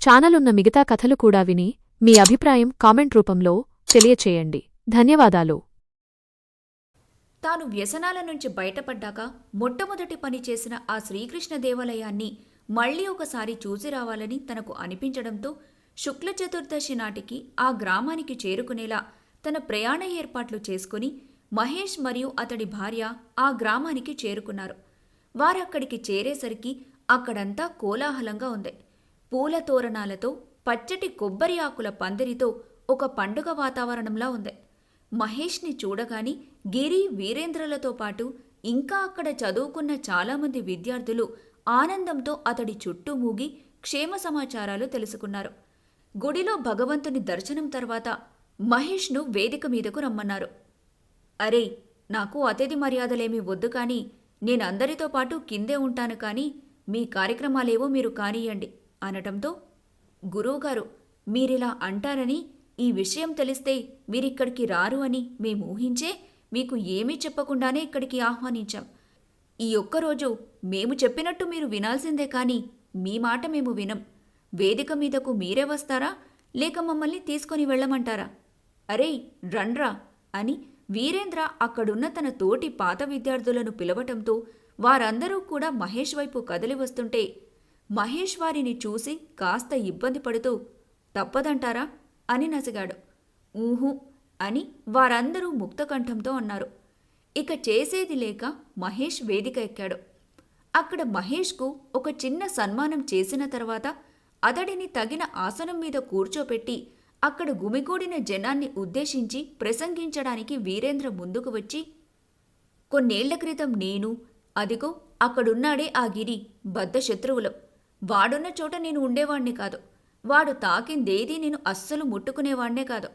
ఛానలున్న ఉన్న మిగతా కథలు కూడా విని మీ అభిప్రాయం కామెంట్ రూపంలో తెలియచేయండి. ధన్యవాదాలు. తాను వ్యసనాల నుంచి బయటపడ్డాక మొట్టమొదటి పని చేసిన ఆ శ్రీకృష్ణ దేవాలయాన్ని మళ్ళీ ఒకసారి చూసి రావాలని తనకు అనిపించడంతో శుక్ల చతుర్దశి నాటికి ఆ గ్రామానికి చేరుకునేలా తన ప్రయాణ ఏర్పాట్లు చేసుకుని మహేష్ మరియు అతడి భార్య ఆ గ్రామానికి చేరుకున్నారు. వారక్కడికి చేరేసరికి అక్కడంతా కోలాహలంగా ఉంది. పూల తోరణాలతో పచ్చటి కొబ్బరి ఆకుల పందిరితో ఒక పండుగ వాతావరణంలా ఉంది. మహేష్ని చూడగాని గిరి వీరేంద్రలతో పాటు ఇంకా అక్కడ చదువుకున్న చాలామంది విద్యార్థులు ఆనందంతో అతడి చుట్టూ మూగి క్షేమ సమాచారాలు తెలుసుకున్నారు. గుడిలో భగవంతుని దర్శనం తర్వాత మహేష్ను వేదిక మీదకు రమ్మన్నారు. అరే నాకు అతిథి మర్యాదలేమీ వద్దు కానీ నేనందరితో పాటు కిందే ఉంటాను కానీ మీ కార్యక్రమాలేవో మీరు కానియండి. అనటంతో గురువుగారు మీరిలా అంటారని ఈ విషయం తెలిస్తే మీరిక్కడికి రారు అని మేము ఊహించే మీకు ఏమీ చెప్పకుండానే ఇక్కడికి ఆహ్వానించాం. ఈ ఒక్కరోజు మేము చెప్పినట్టు మీరు వినాల్సిందే కానీ మీ మాట మేము వినం. వేదిక మీదకు మీరే వస్తారా? లేక మమ్మల్ని తీసుకొని వెళ్ళమంటారా? అరే రండ్రా అని వీరేంద్ర అక్కడున్న తన తోటి పాత విద్యార్థులను పిలవటంతో వారందరూ కూడా మహేష్ వైపు కదలి వస్తుంటే మహేష్ వారిని చూసి కాస్త ఇబ్బంది పడుతూ తప్పదంటారా? అని నసిగాడు. ఊహు అని వారందరూ ముక్తకంఠంతో అన్నారు. ఇక చేసేది లేక మహేష్ వేదిక ఎక్కాడు. అక్కడ మహేష్కు ఒక చిన్న సన్మానం చేసిన తర్వాత అతడిని తగిన ఆసనం మీద కూర్చోపెట్టి అక్కడ గుమిగూడిన జనాన్ని ఉద్దేశించి ప్రసంగించడానికి వీరేంద్ర ముందుకు వచ్చి కొన్నేళ్ళ క్రితం నేను అదిగో అక్కడున్నాడే ఆ గిరి బద్ధ శత్రువులం వాడున్న చోట నేను ఉండేవాణ్ణి కాదు. వాడు తాకిందేదీ నేను అస్సలు ముట్టుకునేవాణ్ణే కాదు.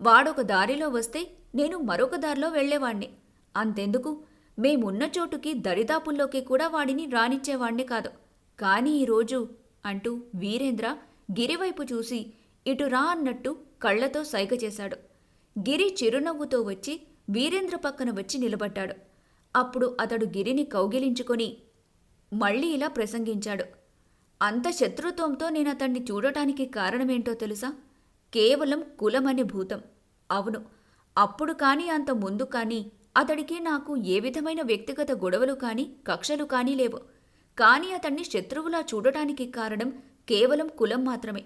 వాడొక దారిలో వస్తే నేను మరొక దారిలో వెళ్ళేవాణ్ణి అంతెందుకు? మేమున్న చోటుకి దరిదాపుల్లోకి కూడా వాడిని రానిచ్చేవాణ్ణి కాదు. కానీ ఈరోజు అంటూ వీరేంద్ర గిరివైపు చూసి ఇటు రా అన్నట్టు కళ్ళతో సైగ చేశాడు. గిరి చిరునవ్వుతో వచ్చి వీరేంద్ర పక్కన వచ్చి నిలబడ్డాడు. అప్పుడు అతడు గిరిని కౌగిలించుకొని మళ్ళీ ఇలా ప్రసంగించాడు. అంత శత్రుత్వంతో నేను అతన్ని చూడటానికి కారణమేంటో తెలుసా? కేవలం కులమనే భూతం. అవును అప్పుడు కానీ అంత ముందు కానీ అతడికి నాకు ఏ విధమైన వ్యక్తిగత గొడవలు కానీ కక్షలు కానీ లేవు. కానీ అతన్ని శత్రువులా చూడటానికి కారణం కేవలం కులం మాత్రమే.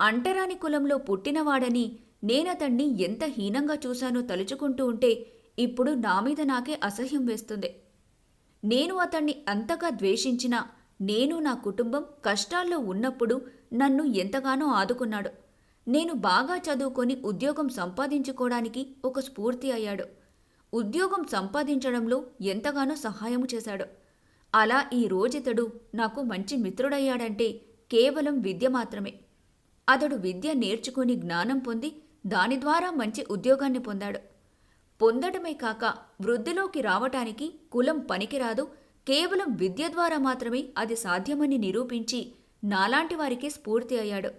అంటరాని కులంలో పుట్టినవాడని నేనతన్ని ఎంత హీనంగా చూశానో తలుచుకుంటూ ఉంటే ఇప్పుడు నా మీద నాకే అసహ్యం వేస్తుంది. నేను అతన్ని అంతగా ద్వేషించినా నేను నా కుటుంబం కష్టాల్లో ఉన్నప్పుడు నన్ను ఎంతగానో ఆదుకున్నాడు. నేను బాగా చదువుకొని ఉద్యోగం సంపాదించుకోవడానికి ఒక స్ఫూర్తి అయ్యాడు. ఉద్యోగం సంపాదించడంలో ఎంతగానో సహాయం చేశాడు. అలా ఈ రోజితడు నాకు మంచి మిత్రుడయ్యాడంటే కేవలం విద్య మాత్రమే. అతడు విద్య నేర్చుకుని జ్ఞానం పొంది దాని ద్వారా మంచి ఉద్యోగాన్ని పొందాడు. పొందడమే కాక వృద్ధిలోకి రావటానికి కులం పనికిరాదు కేవలం విద్య ద్వారా మాత్రమే అది సాధ్యమని నిరూపించి నాలాంటి వారికి స్ఫూర్తి అయ్యాడు.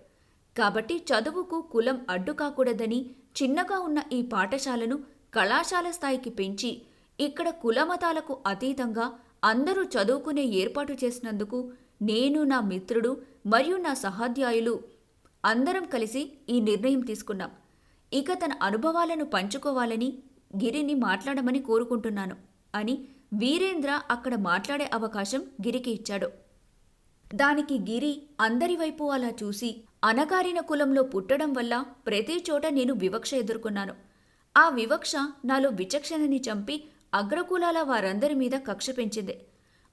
కాబట్టి చదువుకు కులం అడ్డు కాకూడదని చిన్నగా ఉన్న ఈ పాఠశాలను కళాశాల స్థాయికి పెంచి ఇక్కడ కులమతాలకు అతీతంగా అందరూ చదువుకునే ఏర్పాటు చేసినందుకు నేను నా మిత్రుడు మరియు నా సహాధ్యాయులు అందరం కలిసి ఈ నిర్ణయం తీసుకున్నాం. ఇక తన అనుభవాలను పంచుకోవాలని గిరిని మాట్లాడమని కోరుకుంటున్నాను అని వీరేంద్ర అక్కడ మాట్లాడే అవకాశం గిరికి ఇచ్చాడు. దానికి గిరి అందరి వైపు అలా చూసి అనగారిన కులంలో పుట్టడం వల్ల ప్రతి చోట నేను వివక్ష ఎదుర్కొన్నాను. ఆ వివక్ష నాలో విచక్షణని చంపి అగ్రకులాల వారందరి మీద కక్ష పెంచింది.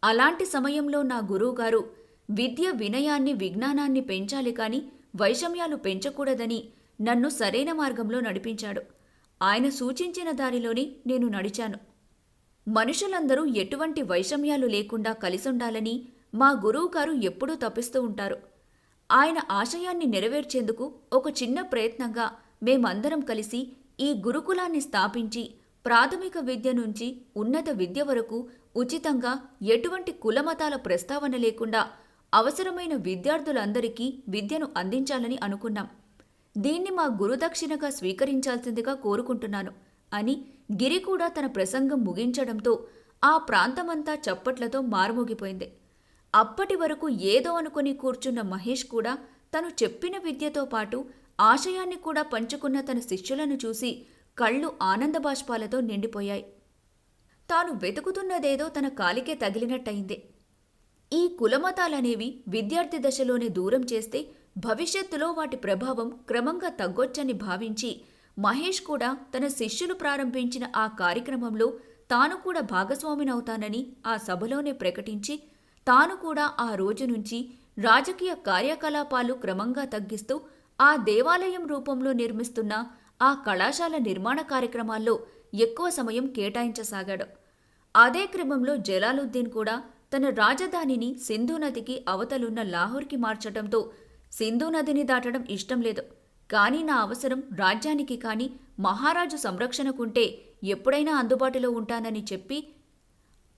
అలాంటి సమయంలో నా గురువుగారు విద్య వినయాన్ని విజ్ఞానాన్ని పెంచాలి కాని వైషమ్యాలు పెంచకూడదని నన్ను సరైన మార్గంలో నడిపించాడు. ఆయన సూచించిన దారిలోనే నేను నడిచాను. మనుషులందరూ ఎటువంటి వైషమ్యాలు లేకుండా కలిసుండాలని మా గురువుగారు ఎప్పుడూ తప్పిస్తూ ఉంటారు. ఆయన ఆశయాన్ని నెరవేర్చేందుకు ఒక చిన్న ప్రయత్నంగా మేమందరం కలిసి ఈ గురుకులాన్ని స్థాపించి ప్రాథమిక విద్య నుంచి ఉన్నత విద్య వరకు ఉచితంగా ఎటువంటి కులమతాల ప్రస్తావన లేకుండా అవసరమైన విద్యార్థులందరికీ విద్యను అందించాలని అనుకున్నాం. దీన్ని మా గురుదక్షిణగా స్వీకరించాల్సిందిగా కోరుకుంటున్నాను అని గిరి కూడా తన ప్రసంగం ముగించడంతో ఆ ప్రాంతమంతా చప్పట్లతో మారుమోగిపోయింది. అప్పటి వరకు ఏదో అనుకుని కూర్చున్న మహేష్ కూడా తను చెప్పిన విద్యతో పాటు ఆశయాన్ని కూడా పంచుకున్న తన శిష్యులను చూసి కళ్ళు ఆనందబాష్పాలతో నిండిపోయాయి. తాను వెతుకుతున్నదేదో తన కాలికే తగిలినట్టయింది. ఈ కులమతాలనేవి విద్యార్థి దశలోనే దూరం చేస్తే భవిష్యత్తులో వాటి ప్రభావం క్రమంగా తగ్గొచ్చని భావించి మహేష్ కూడా తన శిష్యులు ప్రారంభించిన ఆ కార్యక్రమంలో తాను కూడా భాగస్వామినవుతానని ఆ సభలోనే ప్రకటించి తాను కూడా ఆ రోజు నుంచి రాజకీయ కార్యకలాపాలు క్రమంగా తగ్గిస్తూ ఆ దేవాలయం రూపంలో నిర్మిస్తున్న ఆ కళాశాల నిర్మాణ కార్యక్రమాల్లో ఎక్కువ సమయం కేటాయించసాగాడు. అదే క్రమంలో జలాలుద్దీన్ కూడా తన రాజధానిని సింధు నదికి అవతలున్న లాహోర్కి మార్చడంతో సింధు నదిని దాటడం ఇష్టం లేదు. కానీ నా అవసరం రాజ్యానికి కానీ మహారాజు సంరక్షణకుంటే ఎప్పుడైనా అందుబాటులో ఉంటానని చెప్పి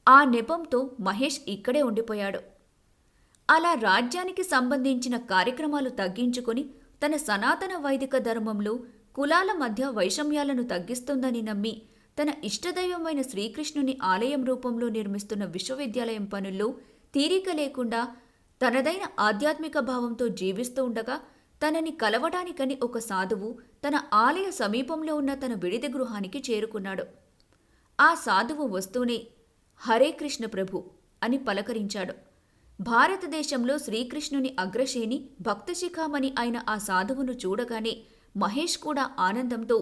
ఆ నెపంతో మహేష్ ఇక్కడే ఉండిపోయాడు. అలా రాజ్యానికి సంబంధించిన కార్యక్రమాలు తగ్గించుకొని తన సనాతన వైదిక ధర్మంలో కులాల మధ్య వైషమ్యాలను తగ్గిస్తుందని నమ్మి తన ఇష్టదైవమైన శ్రీకృష్ణుని ఆలయం రూపంలో నిర్మిస్తున్న విశ్వవిద్యాలయం పనుల్లో తీరిక లేకుండా తనదైన ఆధ్యాత్మిక భావంతో జీవిస్తూ ఉండగా తనని కలవడానికని ఒక సాధువు తన ఆలయ సమీపంలో ఉన్న తన విడిది గృహానికి చేరుకున్నాడు. ఆ సాధువు వస్తూనే హరే కృష్ణ ప్రభు అని పలకరించాడు. భారతదేశంలో శ్రీకృష్ణుని అగ్రశ్రేణి భక్తశిఖామణి అయిన ఆ సాధువును చూడగానే మహేష్ కూడా ఆనందంతో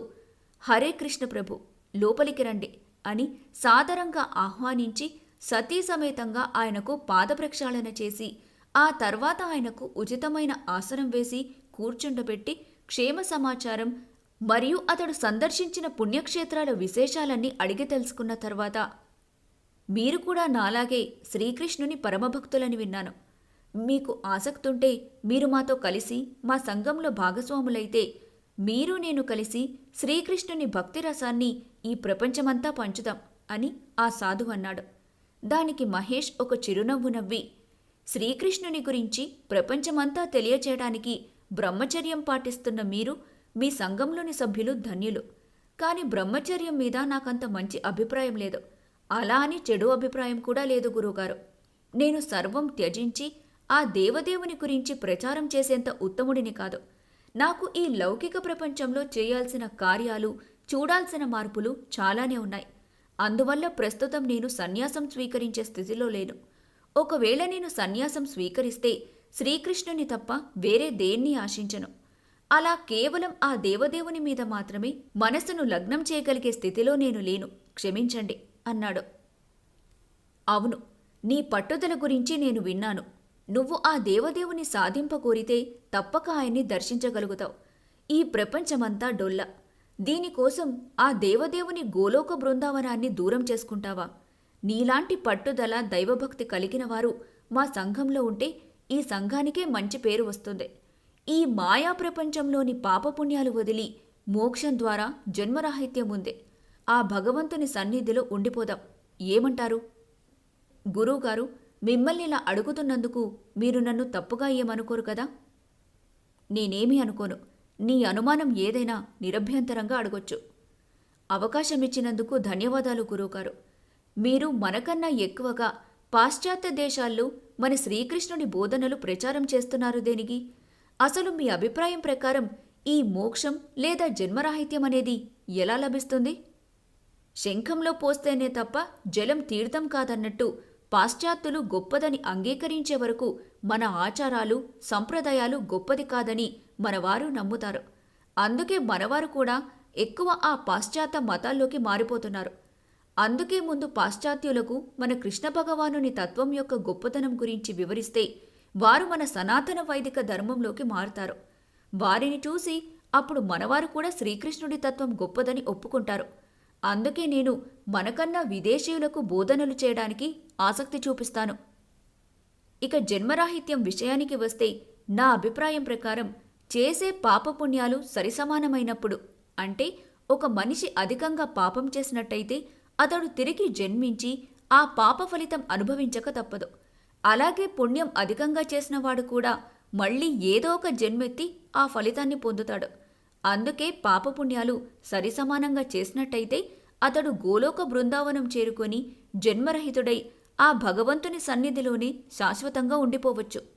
హరే కృష్ణ ప్రభు లోపలికి రండి అని సాదరంగా ఆహ్వానించి సతీ సమేతంగా ఆయనకు పాదప్రక్షాళన చేసి ఆ తర్వాత ఆయనకు ఉచితమైన ఆసనం వేసి కూర్చుండబెట్టి క్షేమ సమాచారం మరియు అతడు సందర్శించిన పుణ్యక్షేత్రాల విశేషాలన్నీ అడిగి తెలుసుకున్న తర్వాత మీరు కూడా నాలాగే శ్రీకృష్ణుని పరమభక్తులని విన్నాను. మీకు ఆసక్తుంటే మీరు మాతో కలిసి మా సంఘంలో భాగస్వాములైతే మీరు నేను కలిసి శ్రీకృష్ణుని భక్తి రసాన్ని ఈ ప్రపంచమంతా పంచుదాం అని ఆ సాధు అన్నాడు. దానికి మహేష్ ఒక చిరునవ్వు నవ్వి శ్రీకృష్ణుని గురించి ప్రపంచమంతా తెలియచేయడానికి బ్రహ్మచర్యం పాటిస్తున్న మీరు మీ సంఘంలోని సభ్యులు ధన్యులు. కాని బ్రహ్మచర్యం మీద నాకంత మంచి అభిప్రాయం లేదు. అలా అని చెడు అభిప్రాయం కూడా లేదు గురువుగారు. నేను సర్వం త్యజించి ఆ దేవదేవుని గురించి ప్రచారం చేసేంత ఉత్తముడిని కాదు. నాకు ఈ లౌకిక ప్రపంచంలో చేయాల్సిన కార్యాలు చూడాల్సిన మార్పులు చాలానే ఉన్నాయి. అందువల్ల ప్రస్తుతం నేను సన్యాసం స్వీకరించే స్థితిలో లేను. ఒకవేళ నేను సన్యాసం స్వీకరిస్తే శ్రీకృష్ణుని తప్ప వేరే దేన్ని ఆశించను. అలా కేవలం ఆ దేవదేవుని మీద మాత్రమే మనసును లగ్నం చేయగలిగే స్థితిలో నేను లేను. క్షమించండి అన్నాడు. అవును నీ పట్టుదల గురించి నేను విన్నాను. నువ్వు ఆ దేవదేవుని సాధింపకోరితే తప్పక ఆయన్ని దర్శించగలుగుతావు. ఈ ప్రపంచమంతా డొల్ల. దీనికోసం ఆ దేవదేవుని గోలోక బృందావనాన్ని దూరం చేసుకుంటావా? నీలాంటి పట్టుదల దైవభక్తి కలిగిన వారు మా సంఘంలో ఉంటే ఈ సంఘానికే మంచి పేరు వస్తుంది. ఈ మాయా ప్రపంచంలోని పాపపుణ్యాలు వదిలి మోక్షం ద్వారా జన్మరాహిత్యం ఉంది. ఆ భగవంతుని సన్నిధిలో ఉండిపోదాం. ఏమంటారు? గురువుగారు మిమ్మల్ని ఇలా అడుగుతున్నందుకు మీరు నన్ను తప్పుగా ఏమనుకోరు కదా? నేనేమీ అనుకోను. నీ అనుమానం ఏదైనా నిరభ్యంతరంగా అడగొచ్చు. అవకాశం ఇచ్చినందుకు ధన్యవాదాలు గురువుగారు. మీరు మనకన్నా ఎక్కువగా పాశ్చాత్య దేశాల్లో మన శ్రీకృష్ణుని బోధనలు ప్రచారం చేస్తున్నారు దేనికి? అసలు మీ అభిప్రాయం ప్రకారం ఈ మోక్షం లేదా జన్మరాహిత్యం అనేది ఎలా లభిస్తుంది? శంఖంలో పోస్తేనే తప్ప జలం తీర్థం కాదన్నట్టు పాశ్చాత్యులు గొప్పదని అంగీకరించే వరకు మన ఆచారాలు సంప్రదాయాలు గొప్పది కాదని మనవారు నమ్ముతారు. అందుకే మనవారు కూడా ఎక్కువ ఆ పాశ్చాత్య మతాల్లోకి మారిపోతున్నారు. అందుకే ముందు పాశ్చాత్యులకు మన కృష్ణ భగవానుని తత్వం యొక్క గొప్పతనం గురించి వివరిస్తే వారు మన సనాతన వైదిక ధర్మంలోకి మారుతారు. వారిని చూసి అప్పుడు మనవారు కూడా శ్రీకృష్ణుడి తత్వం గొప్పదని ఒప్పుకుంటారు. అందుకే నేను మనకన్నా విదేశీయులకు బోధనలు చేయడానికి ఆసక్తి చూపిస్తాను. ఇక జన్మరాహిత్యం విషయానికి వస్తే నా అభిప్రాయం ప్రకారం చేసే పాపపుణ్యాలు సరిసమానమైనప్పుడు అంటే ఒక మనిషి అధికంగా పాపం చేసినట్టయితే అతడు తిరిగి జన్మించి ఆ పాప ఫలితం అనుభవించక తప్పదు. అలాగే పుణ్యం అధికంగా చేసినవాడు కూడా మళ్ళీ ఏదో ఒక జన్మెత్తి ఆ ఫలితాన్ని పొందుతాడు. అందుకే పాపపుణ్యాలు సరిసమానంగా చేసినట్టయితే అతడు గోలోక బృందావనం చేరుకొని జన్మరహితుడై ఆ భగవంతుని సన్నిధిలోనే శాశ్వతంగా ఉండిపోవచ్చు.